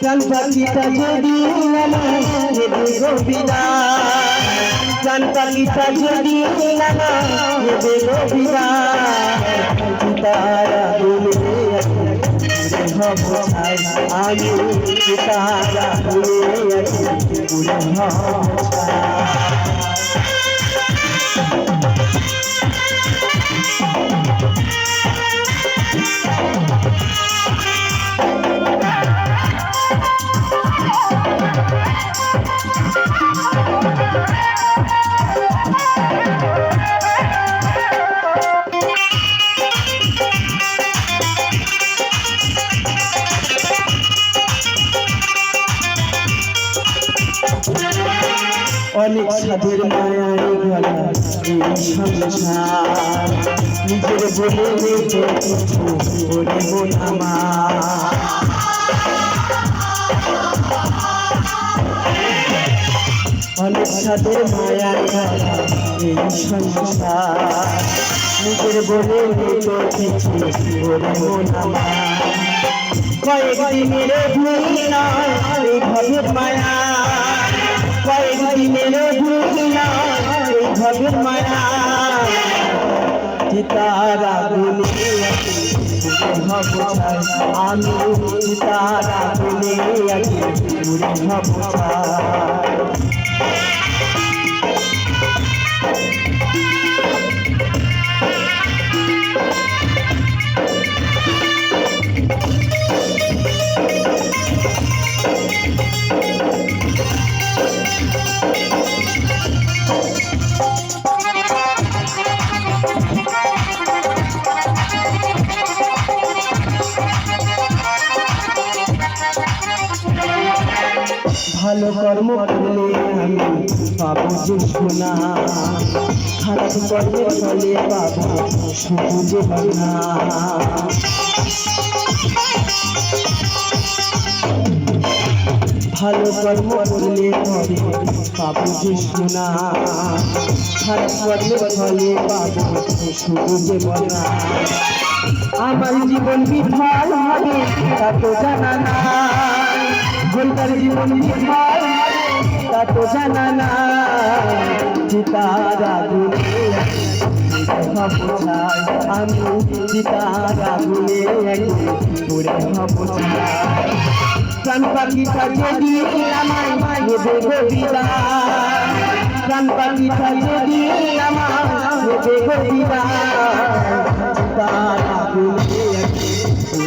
প্রাণ পাখিটা যদি আমার প্রাণ পাখিটা যদি আমার তারা বলে আমি তারা বলে পুরে অনেক সাধের মায়ায় গলা এই সংসার নিজের বলে রেখে কিছু বলে অনেক সাধের মায়ায় গলা এই সংসার নিজের বলে রেখে কিছু বলে মন কয়েকদিনের ভুল নয় এই ভবের মায়া ভবের মায়া চিতারা বলে হব আমি চিতারা বলে আছি পুরে হব ভালো কর্ম করলে আমি পাবো যে সোনা। খারাপ কর্মের ফলে পাবো যে বানা ভালো কর্ম করলে তবে পাবো যে সোনা। খারাপ কর্মের ফলে পাবো শুধু যে আমার জীবন বিফল হবে, তা তো জানা না। ভুলটার জীবন বিফল হবে তা তো জানা না। গুলে ছাই আমি চিতারা গুলে পুরে হব ছাই প্রাণ পাখিটা যদি আমায় নেবে গোবিদা প্রাণ পাখিটা যদি আমায় নেবে গোবিদা তারা বলে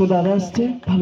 তো দাদা আসছে ভালো